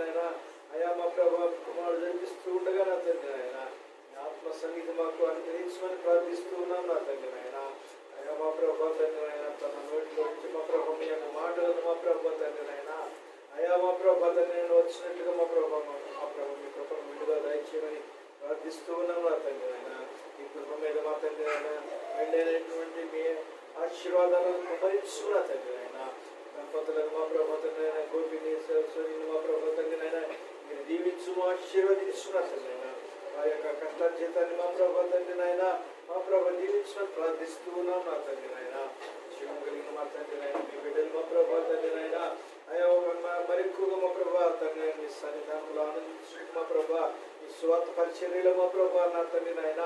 నాయన అయా మా ప్రభు కుమారుడు జరిపిస్తూ ఉండగా నా తండ్రి నాయన ఆత్మ సన్నిధి మాకు అనుగ్రహించమని ప్రార్థిస్తూ ఉన్నాం నా తండ్రి నాయన. అయా మా ప్రభా తండ్రి నాయన తన నోటిలో నుంచి మా ప్రభు మీ యొక్క మాటలను మా ప్రభా తండ్రి నాయన. అయా మా ప్రభా తండ్రి నేను వచ్చినట్టుగా మా ప్రభా మా మా ప్రభు మీ కృపను విడుదల దయచేయమని ప్రార్థిస్తూ ఉన్నాం నా తండ్రి నాయన. ఈ కృప మీద మా తండ్రి నాయన వెళ్ళేటటువంటి మీ ఆశీర్వాదాలను కుమరించుకున్నా తండ్రి నాయన. దీవించు ఆశీర్వదించుకున్నా తండ్రి ఆ యొక్క కష్టార్జితాన్ని మా ప్రభా తండ్రి నాయన మా ప్రభా దీవించమని ప్రార్థిస్తూ ఉన్నాం నా తండ్రి నాయన. శివం కలిగిన మా తండ్రి నాయన మీ బిడ్డలు మా ప్రభా తండ్రి నాయన. అయ్యా మరి ఎక్కువగా మా ప్రభా తండ్రి నాయన మీ సన్నిధానంలో ఆనందించడానికి మా ప్రభా. ఈ స్వాత పరిచర్యలో మా ప్రభా నా తండ్రి నాయన.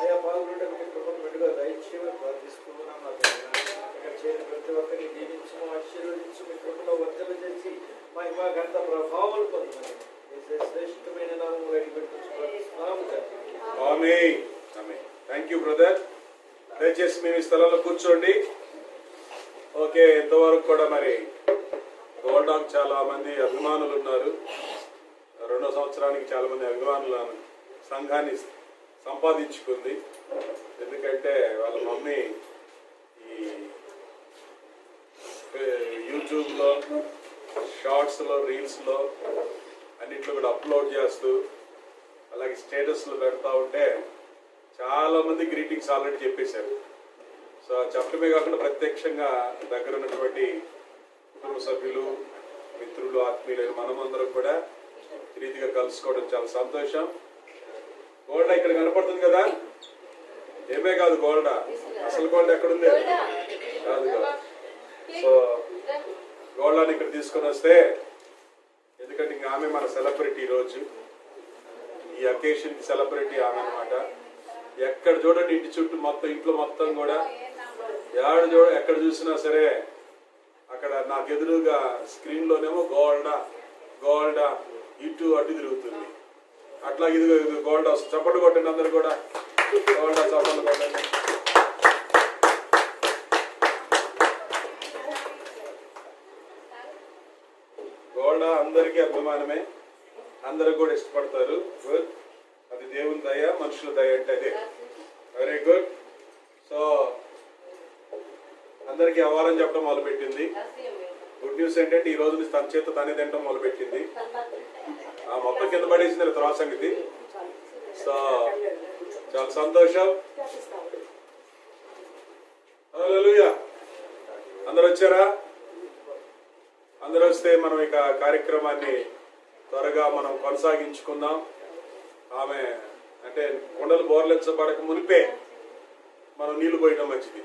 అయ్యా పాల్గొనడం మీ కృపను విడుగా దయచేయమని ప్రార్థిస్తూ ఉన్నాం నా తండ్రి ఇక్కడ చేరిన ప్రతి ఒక్కరిని దీవించము ఆశీర్వదించు మీ కృపలో వర్తలు చేసి మా ఇవ్వ గంట ప్రభావాలు పొందుతున్నాను శ్రేష్టమైన నామములో థ్యాంక్ యూ బ్రదర్ దయచేసి మేము ఈ స్థలంలో కూర్చోండి. ఓకే ఇంతవరకు కూడా మరి గోల్డాక్ చాలా మంది అభిమానులు ఉన్నారు. రెండో సంవత్సరానికి చాలా మంది అభిమానుల సంఘాన్ని సంపాదించుకుంది. ఎందుకంటే వాళ్ళ మమ్మీ ఈ యూట్యూబ్లో షార్ట్స్లో రీల్స్లో అన్నిట్లో కూడా అప్లోడ్ చేస్తూ అలాగే స్టేటస్లు పెడతా ఉంటే చాలా మంది గ్రీటింగ్స్ ఆల్రెడీ చెప్పేశారు సో చెప్పడమే కాకుండా ప్రత్యక్షంగా దగ్గర ఉన్నటువంటి కుటుంబ సభ్యులు మిత్రులు ఆత్మీయులు మనమందరం కూడా రీతిగా కలుసుకోవడం చాలా సంతోషం. గోల్డ్ ఇక్కడ కనపడుతుంది కదా? ఏమే కాదు గోల్డ్. అసలు గోల్డ్ ఎక్కడుంది? కాదు కదా. సో గోల్డాన్ని ఇక్కడ తీసుకొని వస్తే ఎందుకంటే ఇంకా ఆమె మన సెలబ్రిటీ ఈరోజు. ఈ అకేషన్ సెలబ్రిటీ ఆమె అనమాట ఎక్కడ చూడండి ఇంటి చుట్టూ మొత్తం ఇంట్లో మొత్తం కూడా. ఎక్కడ చూడ ఎక్కడ చూసినా సరే అక్కడ నాకు ఎదురుగా స్క్రీన్ లోనేమో గోల్డా గోల్డా ఇటు అటు తిరుగుతుంది. అట్లా ఇదిగో ఇది గోల్డా చప్పట్లు కొట్టండి అందరు కూడా. గోల్డా చప్పట్లు కొట్టండి. గోల్డా అందరికీ అభిమానమే. అందరూ కూడా ఇష్టపడతారు. గుడ్ అది దేవుని దయ మనుషుల దయ అంటే అదే. వెరీ గుడ్ సో అందరికీ అవ్వాలని చెప్పడం మొదలుపెట్టింది. గుడ్ న్యూస్ ఏంటంటే ఈ రోజు నుంచి తన చేత తనే తినడం మొదలుపెట్టింది. ఆ మొత్తం కింద పడేసింది తర్వాత సంగతి. సో చాలా సంతోషం. అందరు వచ్చారా? వస్తే మనం ఇక కార్యక్రమాన్ని త్వరగా మనం కొనసాగించుకుందాం. ఆమె అంటే కొండలు బోర్లెచ్చబడక మునిపే మనం నీళ్ళు పోయడం మంచిది.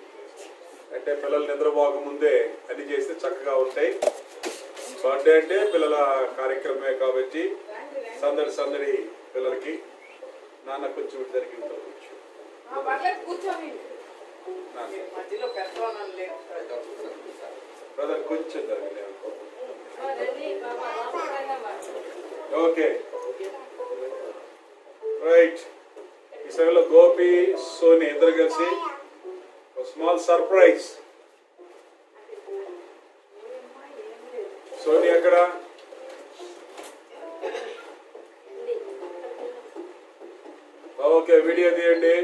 అంటే పిల్లలు నిద్రపోక ముందే అన్ని చేస్తే చక్కగా ఉంటాయి. బర్త్డే అంటే పిల్లల కార్యక్రమమే కాబట్టి సందడి సందడి పిల్లలకి నాన్న కొంచెం ఇటు జరిగి ఉంటారు కొంచెం ఆ పర్లేదు కూర్చోండి. నాన్న. మధ్యలో పెద్దవాళ్ళని లేదు బ్రదర్ కొంచెం జరగలేదు రండి బాబా లోపలికి రండి అమ్మా. ఓకే రైట్ ఈ సమయంలో గోపి సోని ఇద్దరు కలిసి ఒక స్మాల్ సర్ప్రైజ్ సోని అక్కడ ఓకే వీడియో తీయండి.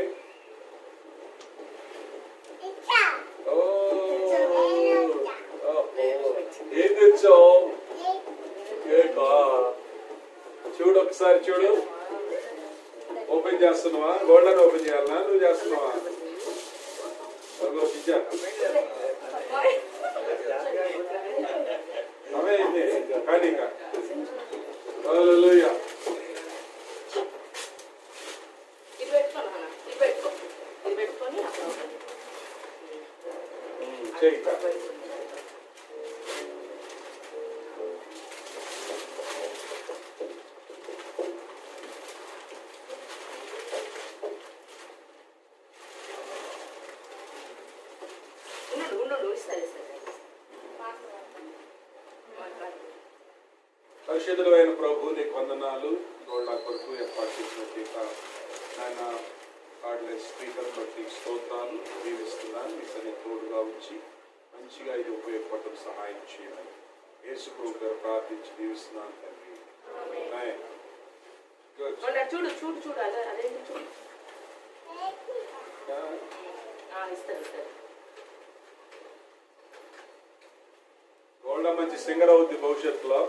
హల్లెలూయా ఇది పెట్టుకో నాన్న. ఇది పెట్టుకో. ఇది పెట్టుకొని అప్పుడు ఓపెన్ చెయ్యి ఉండు ఉండు ఇస్తారు ఇస్తారు పరిశుద్ధులు అయిన ప్రభు నీకు వందనాలు గోల్డ్ కొరకు ఏర్పాటు చేసినట్టు ఆయన కార్డ్లెస్ స్పీకర్ బట్టి స్తోత్రాలు దీవిస్తున్నాను. మీ సన్ని తోడుగా ఉంచి మంచిగా ఇది ఉపయోగపడటం సహాయం చేయాలి యేసు ప్రభు గారు ప్రార్థించి దీవిస్తున్నాను తండ్రి. చూడు చూడు చూడు అదే అదే చూడు? ఆ, ఇస్తారు ఇస్తారు గోల్డ్ మంచి సింగర్ అవుద్ది భవిష్యత్తులో.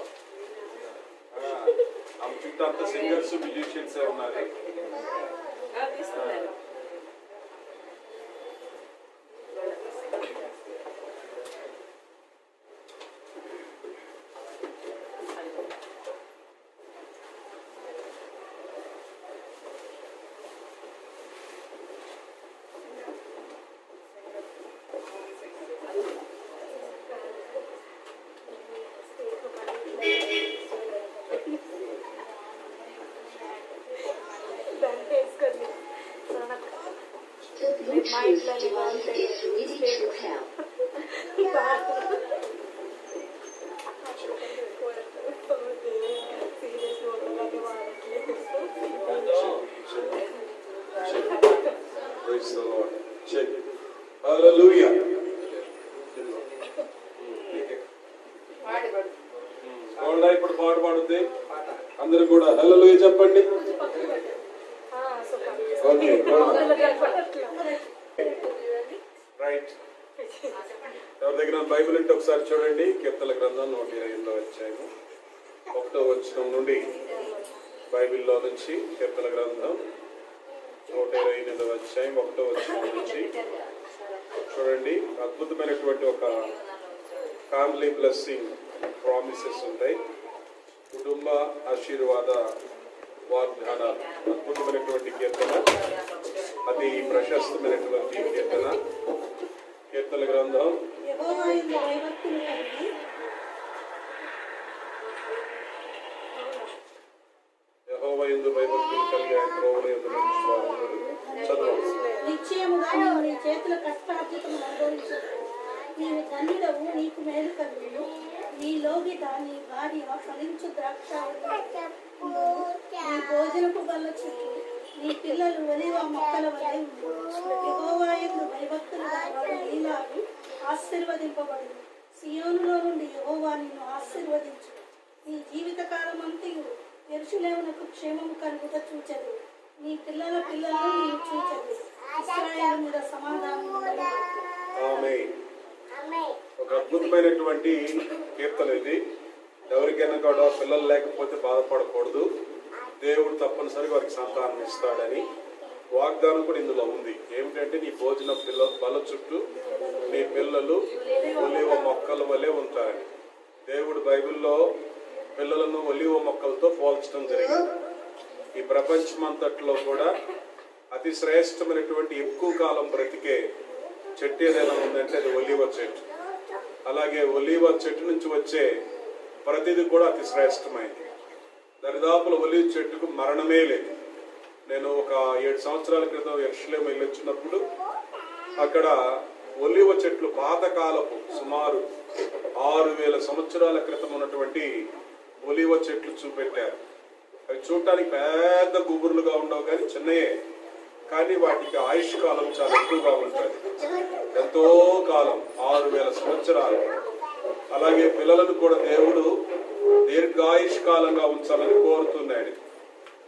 చుట్టూ అంతా సింగర్స్ మ్యూజిషియన్స్ ఉన్నారు. ఆ, తీసుకున్నారు The Bluetooth device is ready to help. Praise the Lord. Check. Hallelujah. వాడి పడు గోల్డ్ ఇప్పుడు పాట పాడుద్ది అందరూ కూడా హల్లెలూయా చెప్పండి ఓకే రైట్ ఎవరి దగ్గర బైబిల్ ఉంటే ఒకసారి చూడండి కీర్తన గ్రంథం నూట ఇరవై ఎనిమిదో అధ్యాయము ఒకటో వచ్చిన నుండి బైబిల్లో నుంచి కీర్తన గ్రంథం నూట ఇరవై ఎనిమిదో అధ్యాయం ఒకటో వచ్చిన నుంచి చూడండి. అద్భుతమైనటువంటి ఒక ఫ్యామిలీ బ్లెస్సింగ్ ప్రామిసెస్ ఉంటాయి. కుటుంబ ఆశీర్వాద వాగ్దానాలు అద్భుతమైనటువంటి కీర్తన అది ప్రశస్తమైనటువంటి కీర్తన. కీర్తన గ్రంథం. భయభక్తులు కలిగి ఆయన నిశ్చయముగా నీవు నీ చేతుల కష్టార్జితము అనుభవించదు నీవు ధన్యుడవు నీకు మేలు నీ నీ భార్య ఫలించు ద్రాక్షావళి. నీ భోజనపు బల్ల చుట్టూ నీ పిల్లలు ఒలివ మొక్కల వలె యహోవాయందు భయభక్తులు నీలాగు ఆశీర్వదింపబడు సియోనులో నుండి యహోవా నిన్ను ఆశీర్వదించు. నీ జీవిత కాలం అంతయు ఎరుషులేమునకు క్షేమము కలుగుట చూచదు నీ పిల్లల పిల్లలను నీవు చూచదు ఇస్రాయేలు మీద సమాధానం ఆమె ఒక అద్భుతమైనటువంటి కీర్తన ఇది. ఎవరికైనా కూడా పిల్లలు లేకపోతే బాధపడకూడదు. దేవుడు తప్పనిసరి వారికి సంతానం ఇస్తాడని వాగ్దానం కూడా ఇందులో ఉంది. ఏమిటంటే నీ భోజన పిల్ల బల చుట్టూ నీ పిల్లలు ఒలివ మొక్కల వలె ఉంటారని. దేవుడు బైబిల్లో పిల్లలను ఒలివ మొక్కలతో పోల్చడం జరిగింది. ఈ ప్రపంచమంతట్లో కూడా అతి శ్రేష్టమైనటువంటి ఎక్కువ కాలం బ్రతికే చెట్టు ఏదైనా ఉందంటే అది ఒలివ చెట్టు. అలాగే ఒలివ చెట్టు నుంచి వచ్చే ప్రతిది కూడా అతి శ్రేష్టమైనది దరిదాపుల ఒలి చెట్టుకు మరణమే లేదు. నేను ఒక ఏడు సంవత్సరాల క్రితం ఎర్షలేం వెళ్ళొచ్చినప్పుడు అక్కడ ఒలివ చెట్లు పాతకాలపు సుమారు ఆరు వేల సంవత్సరాల క్రితం ఉన్నటువంటి ఒలివ చెట్లు చూపెట్టారు. అవి చూడటానికి పెద్ద గుబుర్లుగా ఉండవు కానీ చిన్నయే. కానీ వాటికి ఆయుష్ కాలం చాలా ఎక్కువగా ఉంటుంది. ఎంతో కాలం ఆరు వేల సంవత్సరాలు. అలాగే పిల్లలను కూడా దేవుడు దీర్ఘాయుష్కాలంగా ఉంచాలని కోరుతున్నాడు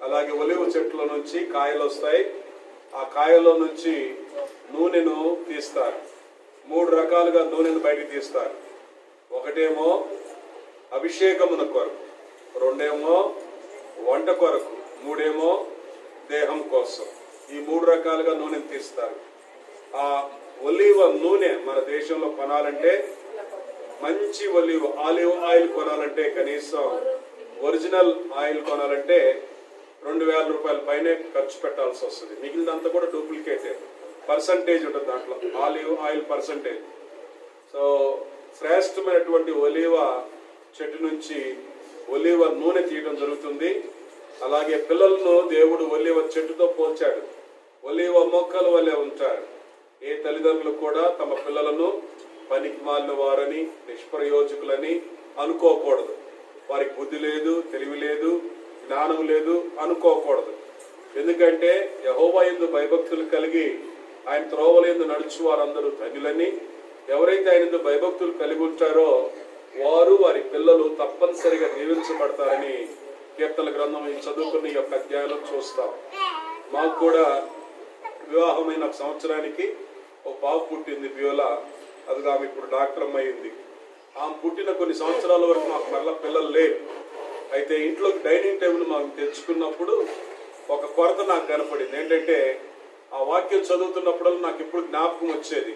అలాగే ఒలివ చెట్ల నుంచి కాయలు వస్తాయి. ఆ కాయలో నుంచి నూనెను తీస్తారు. మూడు రకాలుగా నూనెను బయటికి తీస్తారు. ఒకటేమో అభిషేకమున కొరకు రెండేమో వంట కొరకు మూడేమో దేహం కోసం. ఈ మూడు రకాలుగా నూనెను తీస్తారు. ఆ ఒలివ నూనె మన దేశంలో కొనాలంటే మంచి ఒలివ్ ఆలివ్ ఆయిల్ కొనాలంటే కనీసం ఒరిజినల్ ఆయిల్ కొనాలంటే రెండు వేల రూపాయల పైనే ఖర్చు పెట్టాల్సి వస్తుంది. మిగిలినంతా కూడా డూప్లికేట్. పర్సంటేజ్ ఉంటుంది దాంట్లో. Olive oil percentage. సో శ్రేష్టమైనటువంటి ఒలివ చెట్టు నుంచి ఒలివ నూనె తీయడం జరుగుతుంది. అలాగే పిల్లలను దేవుడు ఒలివ చెట్టుతో పోల్చాడు. ఒలివ మొక్కల వలె ఉంటాడు ఏ తల్లిదండ్రులు కూడా తమ పిల్లలను పనికి మాలిన వారని నిష్ప్రయోజకులని అనుకోకూడదు. వారికి బుద్ధి లేదు తెలివి లేదు జ్ఞానం లేదు అనుకోకూడదు. ఎందుకంటే యహోవా ఎందు భయభక్తులు కలిగి ఆయన త్రోవలందు నడుచు వారందరూ ధనులని ఎవరైతే ఆయన ఎందు భయభక్తులు కలిగి ఉంటారో వారు వారి పిల్లలు తప్పనిసరిగా దీవించబడతారని కీర్తన గ్రంథం ఈ చదువుకున్న ఈ యొక్క అధ్యాయంలో చూస్తాం. మాకు కూడా వివాహమైన సంవత్సరానికి ఒక బాబు పుట్టింది బ్యూల. అది ఆమె ఇప్పుడు డాక్టర్ అయింది ఆమె పుట్టిన కొన్ని సంవత్సరాల వరకు మాకు మళ్ళీ పిల్లలు లేరు. అయితే ఇంట్లోకి డైనింగ్ టేబుల్ మాకు తెచ్చుకున్నప్పుడు ఒక కొరత నాకు కనపడింది. ఏంటంటే ఆ వాక్యం చదువుతున్నప్పుడల్లా నాకు ఇప్పుడు జ్ఞాపకం వచ్చేది.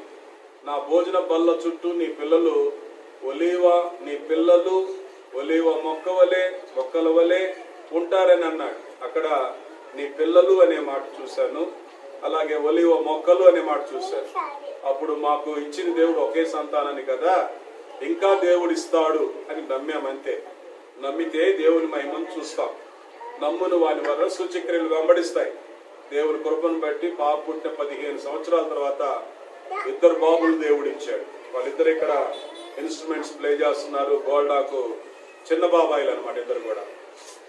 నా భోజన బల్ల చుట్టూ నీ పిల్లలు ఒలీవ నీ పిల్లలు ఒలీవ మొక్క వలె మొక్కల వలె ఉంటారని అన్నాడు. అక్కడ నీ పిల్లలు అనే మాట చూశాను. అలాగే ఒలీవ మొక్కలు అనే మాట చూశాను. అప్పుడు మాకు ఇచ్చిన దేవుడు ఒకే సంతానాన్ని కదా ఇంకా దేవుడు ఇస్తాడు అని నమ్మామంతే. నమ్మితే దేవుని మహిమను చూస్తాం. నమ్మును వాని వల్ల సూచక్రియలు వెంబడిస్తాయి. దేవుని కృపను బట్టి పాప పుట్టిన పదిహేను సంవత్సరాల తర్వాత ఇద్దరు బాబులు దేవుడు ఇచ్చాడు. వాళ్ళిద్దరు ఇక్కడ ఇన్స్ట్రుమెంట్స్ ప్లే చేస్తున్నారు. గోల్డాకు చిన్న బాబాయిలు అనమాట ఇద్దరు కూడా.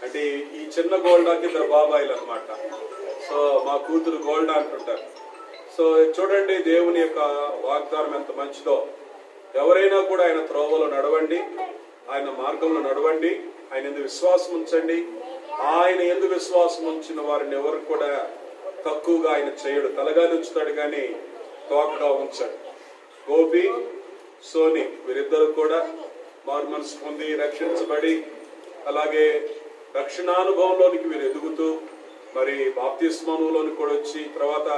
అంటే ఈ- ఈ చిన్న గోల్డాకి ఇద్దరు బాబాయిలు అనమాట సో మా కూతురు గోల్డా అంటుంటారు. సో చూడండి దేవుని యొక్క వాగ్దానం ఎంత మంచిదో. ఎవరైనా కూడా ఆయన త్రోవలో నడవండి ఆయన మార్గంలో నడవండి ఆయన ఎందుకు విశ్వాసం ఉంచండి. ఆయన ఎందు విశ్వాసం ఉంచిన వారిని ఎవరు కూడా తక్కువగా ఆయన చేయడు తలగా ఉంచుతాడు కానీ తోకగా ఉంచాడు. గోపి సోని వీరిద్దరు కూడా మారు మనసు పొంది రక్షించబడి అలాగే రక్షణానుభవంలోనికి వీరు ఎదుగుతూ మరి బాప్తిస్మనులోనికి కూడా వచ్చి తర్వాత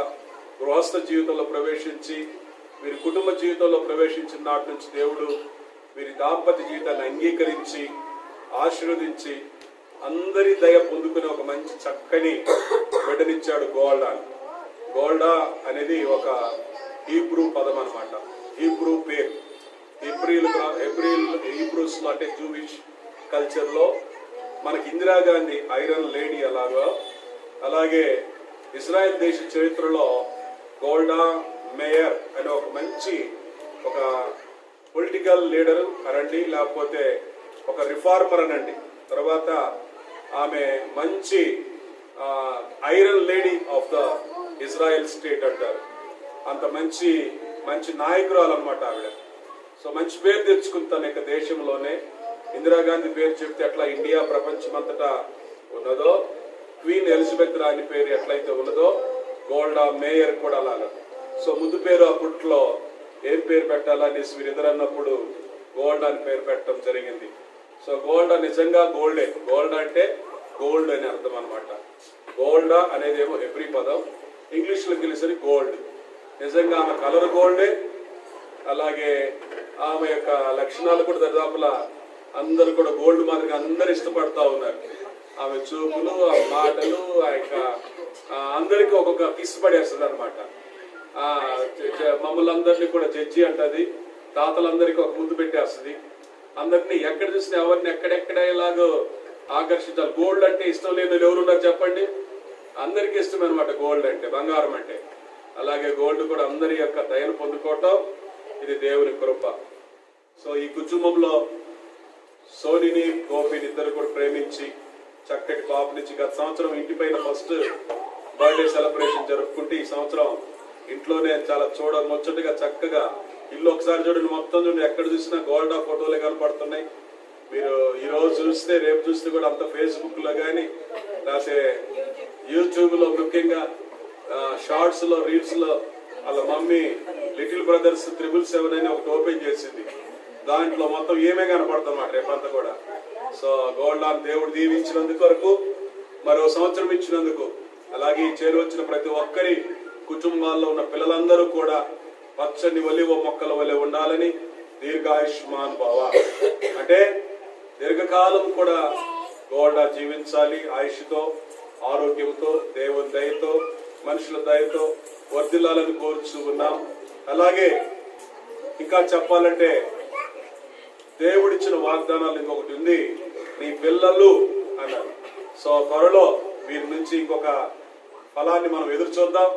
గృహస్థ జీవితంలో ప్రవేశించి వీరి కుటుంబ జీవితంలో ప్రవేశించిన నాటి నుంచి దేవుడు వీరి దాంపత్య జీవితాన్ని అంగీకరించి ఆశీర్వదించి అందరి దయ పొందుకునే ఒక మంచి చక్కని బిడ్డనిచ్చాడు గోల్డా. గోల్డా అనేది ఒక హీబ్రూ పదం అనమాట హీబ్రూ పేరు. ఏప్రిల్ ఏప్రిల్ హీబ్రూస్ అంటే జూవిష్ కల్చర్లో మనకి ఇందిరాగాంధీ ఐరన్ లేడీ అలాగా. అలాగే ఇజ్రాయెల్ దేశ చరిత్రలో గోల్డా మేయర్ అనే ఒక మంచి ఒక పొలిటికల్ లీడర్ అనండి లేకపోతే ఒక రిఫార్మర్ అనండి. తర్వాత ఆమె మంచి iron lady of the Israel state అంటారు. అంత మంచి మంచి నాయకురాలు అనమాట ఆవిడ. సో మంచి పేరు తెచ్చుకుని తన యొక్క దేశంలోనే. ఇందిరాగాంధీ పేరు చెప్తే అట్లా ఇండియా ప్రపంచమంతటా ఉన్నదో క్వీన్ ఎలిజబెత్ రాణి పేరు ఎట్లయితే ఉన్నదో గోల్డా మేయర్ కూడా అలాగా సో ముందు పేరు అప్పట్లో ఏం పేరు పెట్టాలని వీరిద్దరు అన్నప్పుడు గోల్డ్ అని పేరు పెట్టడం జరిగింది. సో గోల్డ్ నిజంగా గోల్డే. గోల్డ్ అంటే గోల్డ్ అని అర్థం అనమాట గోల్డా అనేది ఏమో ఎవ్రీ పదం. ఇంగ్లీష్లో గోల్డ్. నిజంగా ఆమె కలర్ గోల్డే. అలాగే ఆమె యొక్క లక్షణాలు కూడా దరిదాపులా అందరూ కూడా గోల్డ్ మాదిరిగా అందరు ఇష్టపడతా ఉన్నారు. ఆమె చూపులు ఆ మాటలు ఆ యొక్క అందరికీ ఒక్కొక్క కిస్ పడేస్తుంది అనమాట మమ్మల్ని అందరినీ కూడా జడ్జి అంటది తాతలందరికీ ఒక ముందు పెట్టేస్తుంది. అందరినీ ఎక్కడ చూసినా ఎవరిని ఎక్కడెక్కడ ఇలాగో ఆకర్షించాలి. గోల్డ్ అంటే ఇష్టం లేని ఎవరు ఎవరున్నారు చెప్పండి? అందరికీ ఇష్టం అనమాట గోల్డ్ అంటే బంగారం అంటే. అలాగే గోల్డ్ కూడా అందరి యొక్క దయను పొందుకోవటం ఇది దేవుని కృప. సో ఈ కుటుంబంలో సోనిని గోపిని ఇద్దరు కూడా ప్రేమించి చక్కటి బాబునిచ్చి గత సంవత్సరం ఇంటి పైన ఫస్ట్ బర్త్డే సెలబ్రేషన్ జరుపుకుంటే ఈ సంవత్సరం ఇంట్లోనే చాలా చూడ ముచ్చటగా చక్కగా ఇల్లు ఒకసారి చూడండి మొత్తం చూడండి. ఎక్కడ చూసినా గోల్డ్ ఫోటోలే కనపడుతున్నాయి. మీరు ఈ రోజు చూస్తే రేపు చూస్తే కూడా అంత ఫేస్బుక్లో కానీ లేకపోతే యూట్యూబ్లో ముఖ్యంగా షార్ట్స్లో రీల్స్లో వాళ్ళ mummy little brothers triple seven అని ఒకటి ఓపెన్ చేసింది. దాంట్లో మొత్తం ఏమే కనపడుతుందన్నమాట రేపంతా కూడా? సో గోల్డ్ లాన్ దేవుడు దీవించినందుకు వరకు మరో సంవత్సరం ఇచ్చినందుకు అలాగే ఈ చేరు వచ్చిన ప్రతి ఒక్కరి కుటుంబాల్లో ఉన్న పిల్లలందరూ కూడా పచ్చని ఒలివ మొక్కల వలె ఉండాలని దీర్ఘాయుష్మాన్ భావ. అంటే దీర్ఘకాలం కూడా గోల్డా జీవించాలి ఆయుష్తో ఆరోగ్యంతో దేవుని దయతో మనుషుల దయతో వర్ధిల్లాలని కోరుచు ఉన్నాం. అలాగే ఇంకా చెప్పాలంటే దేవుడిచ్చిన వాగ్దానాలు ఇంకొకటి ఉంది. నీ పిల్లలు అన్నారు. సో త్వరలో వీరి నుంచి ఇంకొక ఫలాన్ని మనం ఎదురు చూద్దాం.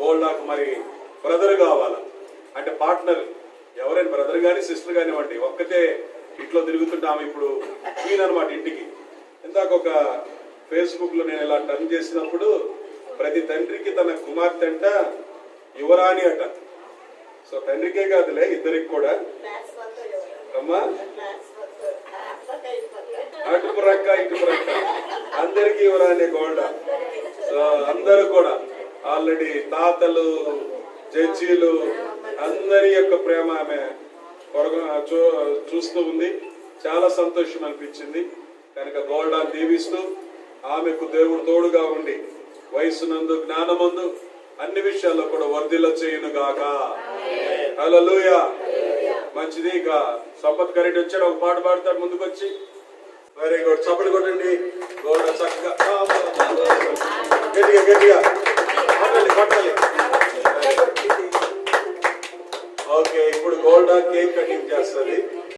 గోల్డాకు మరి బ్రదర్ కావాలా? అంటే పార్ట్నర్ ఎవరైనా బ్రదర్ కానీ సిస్టర్ కానివ్వండి ఒక్కతే ఇంట్లో తిరుగుతుంటే ఆమె ఇప్పుడు. క్వీన్ అనమాట ఇంటికి. ఇందాక ఒక ఫేస్బుక్లో నేను ఇలా టర్న్ చేసినప్పుడు ప్రతి తండ్రికి తన కుమార్తె అంట యువరాణి అట. సో తండ్రికే కాదులే ఇద్దరికి కూడా. అమ్మా. అటు ప్రక్క ఇటు ప్రక్క. అందరికి యువరాణి గోల్డ్ సో అందరూ కూడా ఆల్రెడీ తాతలు జడ్జీలు అందరి యొక్క ప్రేమ ఆమె చూస్తూ ఉంది. చాలా సంతోషం అనిపించింది. కనుక గోల్డాన్ దీవిస్తూ ఆమెకు దేవుడు తోడుగా ఉండి వయసునందు జ్ఞానమందు అన్ని విషయాల్లో కూడా వర్ధిల్ల చేయును గాక హల్లెలూయ మంచిది. ఇక సంపత్ కరెక్ట్ వచ్చాడు. ఒక పాట పాడతాడు ముందుకు వచ్చి వెరీ గుడ్ చప్పలు కొట్టండి. గోల్డ్ చక్కగా. గట్టిగా గట్టిగా. కొట్టాలి కొట్టాలి ఓకే ఇప్పుడు గోల్డా కేక్ కటింగ్ చేస్తుంది.